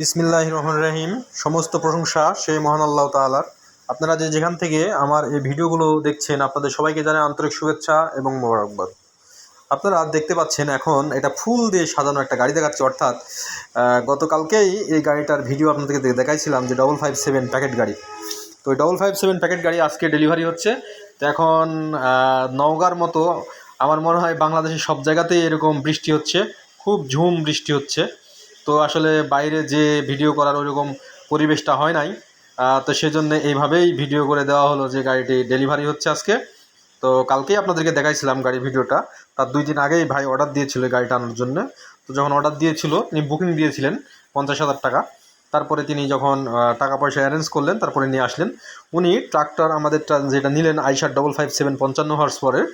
বিসমিল্লাহ রহমান রহিম। সমস্ত প্রশংসা সেই মহান আল্লাহ তাআলার। আপনারা যে যেখান থেকে আমার এই ভিডিওগুলো দেখছেন, আপনাদের সবাইকে জানাই আন্তরিক শুভেচ্ছা এবং মোবারকবাদ। আপনারা দেখতে পাচ্ছেন এখন এটা ফুল দিয়ে সাজানো একটা গাড়ি দেখাচ্ছে, অর্থাৎ গতকালকেই এই গাড়িটার ভিডিও আপনাদেরকে দেখাইছিলাম যে ডবল ফাইভ সেভেন প্যাকেট গাড়ি। তো ডবল ফাইভ সেভেন প্যাকেট গাড়ি আজকে ডেলিভারি হচ্ছে। তো এখন নওগাঁর মতো আমার মনে হয় বাংলাদেশের সব জায়গাতেই এরকম বৃষ্টি হচ্ছে। খুব ঝুম বৃষ্টি হচ্ছে। তো আসলে বাইরে যে ভিডিও করার ওইরকম পরিবেশটা হয় নাই। তো সেজন্য এইভাবেই ভিডিও করে দেওয়া হলো যে গাড়িটি ডেলিভারি হচ্ছে আজকে। তো কালকেই আপনাদেরকে দেখাইছিলাম গাড়ির ভিডিওটা। তার দুই দিন আগেই ভাই অর্ডার দিয়েছিল গাড়িটা আনার জন্য। তো যখন অর্ডার দিয়েছিল, তিনি বুকিং দিয়েছিলেন পঞ্চাশ হাজার টাকা। তারপরে তিনি যখন টাকা পয়সা অ্যারেঞ্জ করলেন, তারপরে নিয়ে আসলেন। উনি ট্রাক্টর আমাদেরটা যেটা নিলেন আইসার ডবল ফাইভ সেভেন পঞ্চান্ন হর্স পরের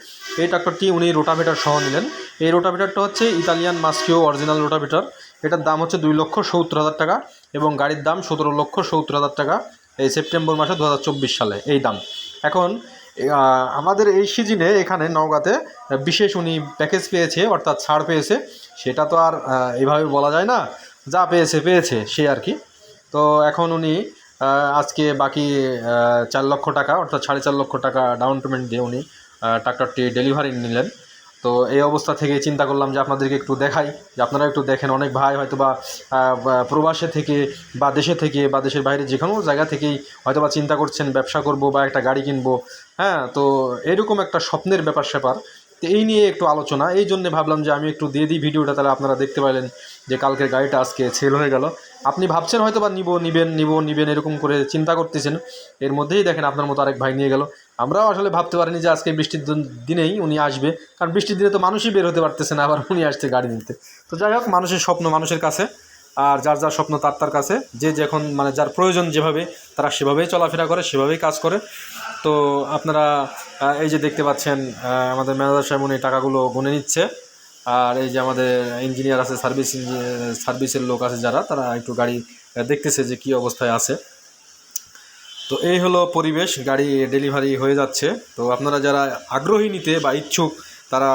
এই ট্রাক্টরটি উনি রোটাভেটার সহ নিলেন। এই রোটাভেটারটা হচ্ছে ইতালিয়ান মাস্কিও অরিজিনাল রোটাভেটার এটার দাম হচ্ছে দুই লক্ষ সত্তর হাজার টাকা এবং গাড়ির দাম সতেরো লক্ষ সত্তর হাজার টাকা এই সেপ্টেম্বর মাসে দু হাজার চব্বিশ সালে এই দাম। এখন আমাদের এই সিজনে এখানে নওগাঁতে বিশেষ উনি প্যাকেজ পেয়েছে অর্থাৎ ছাড় পেয়েছে সেটা তো আর আহ, এইভাবে বলা যায় না যা পেয়েছে পেয়েছে সে আর কি। তো এখন উনি আজকে বাকি চার লক্ষ টাকা অর্থাৎ সাড়ে চার লক্ষ টাকা ডাউন পেমেন্ট দিয়ে উনি ট্রাক্টরটি ডেলিভারি নিলেন। তো এই অবস্থা থেকে চিন্তা করলাম যে আপনাদেরকে একটু দেখাই, যে আপনারা একটু দেখেন, অনেক ভাই হয়তো বা প্রবাসে থেকে বা দেশে থেকে বা দেশের বাইরে যে কোনো জায়গা থেকেই হয়তো বা চিন্তা করছেন, ব্যবসা করব বা একটা গাড়ি কিনবো। হ্যাঁ তো এরকম একটা স্বপ্নের ব্যাপার স্যাপার। তো এই নিয়ে একটু আলোচনা। এই জন্য ভাবলাম যে আমি একটু দিয়ে দিই ভিডিওটা, তাহলে আপনারা দেখতে পাইলেন যে কালকের গাড়িটা আজকে সেল হয়ে গেল। আপনি ভাবছেন হয়তো বা নিব, নিবেন নিব, নিবেন, এরকম করে চিন্তা করতেছেন। এর মধ্যেই দেখেন আপনার মতো আরেক ভাই নিয়ে গেল। আমরাও আসলে ভাবতে পারিনি যে আজকে বৃষ্টির দিন- দিনেই উনি আসবে। কারণ বৃষ্টির দিনে তো মানুষই বের হতে পারতেছে না, আবার উনি আসছে গাড়ি নিতে। তো যাই হোক, মানুষের স্বপ্ন মানুষের কাছে। আর যার যার স্বপ্ন তার তার কাছে। যে যখন মানে যার প্রয়োজন যেভাবে, তারা সেভাবেই চলাফেরা করে, সেভাবেই কাজ করে। তো আপনারা এই যে দেখতে পাচ্ছেন আমাদের ম্যানেজার সাহেব উনি টাকাগুলো গুনে নিচ্ছে। আর এই যে আমাদের ইঞ্জিনিয়ার আছে সার্ভিস সার্ভিসের লোক আছে যারা, তারা একটু গাড়ি দেখতেছে যে কি অবস্থায় আছে। তো এই হলো পরিবেশ, গাড়ি ডেলিভারি হয়ে যাচ্ছে। তো আপনারা যারা আগ্রহী নিতে বা ইচ্ছুক, তারা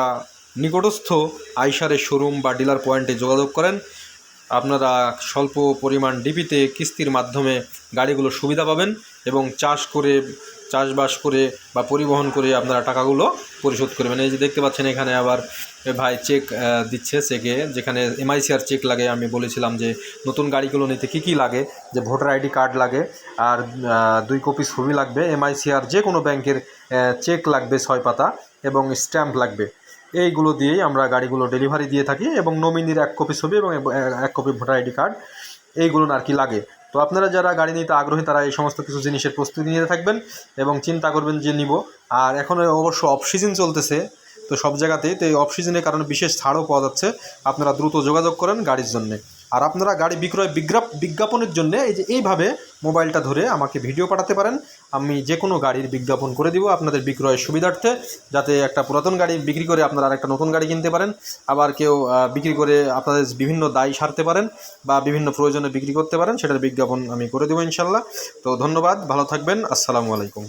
নিকটস্থ আইসারের শোরুম বা ডিলার পয়েন্টে যোগাযোগ করেন। আপনারা স্বল্প পরিমাণ ডিপিতে কিস্তির মাধ্যমে গাড়িগুলো সুবিধা পাবেন এবং চাষ করে চাষবাস করে বা পরিবহন করে আপনারা টাকাগুলো পরিশোধ করবেন। এই যে দেখতে পাচ্ছেন এখানে আবার ভাই চেক দিচ্ছে চেকে যেখানে এমআইসিআর চেক লাগে। আমি বলেছিলাম যে নতুন গাড়িগুলো নিতে কী কী লাগে, যে ভোটার আইডি কার্ড লাগে, আর দুই কপি ছবি লাগবে। এমআইসিআর যে কোনো ব্যাংকের চেক লাগবে ছয় পাতা এবং স্ট্যাম্প লাগবে। এইগুলো দিয়েই আমরা গাড়িগুলো ডেলিভারি দিয়ে থাকি এবং নমিনির এক কপি ছবি এবং এক কপি ভোটার আইডি কার্ড। এইগুলো আর কি লাগে। তো আপনারা যারা গাড়ি নিতে আগ্রহী, তারা এই সমস্ত কিছু জিনিসের প্রস্তুতি নিতে থাকবেন এবং চিন্তা করবেন যে নিব। আর এখন অবশ্য অফ সিজন চলতেছে তো সব জায়গাতেই তো এই অফ সিজনের কারণে বিশেষ ছাড়ও পাওয়া যাচ্ছে। আপনারা দ্রুত যোগাযোগ করেন গাড়ির জন্যে। আর আপনারা গাড়ি বিক্রয় বিজ্ঞাপ বিজ্ঞাপনের জন্য এই যে এইভাবে মোবাইলটা ধরে আমাকে ভিডিও পাঠাতে পারেন। আমি যে কোনো গাড়ির বিজ্ঞাপন করে দিব আপনাদের বিক্রয়ের সুবিধার্থে, যাতে একটা পুরাতন গাড়ি বিক্রি করে আপনারা আরেকটা নতুন গাড়ি কিনতে পারেন। আবার কেউ বিক্রি করে আপনাদের বিভিন্ন দায় সারতে পারেন বা বিভিন্ন প্রয়োজনে বিক্রি করতে পারেন, সেটার বিজ্ঞাপন আমি করে দেবো ইনশাল্লাহ। তো ধন্যবাদ, ভালো থাকবেন, আসসালামু আলাইকুম।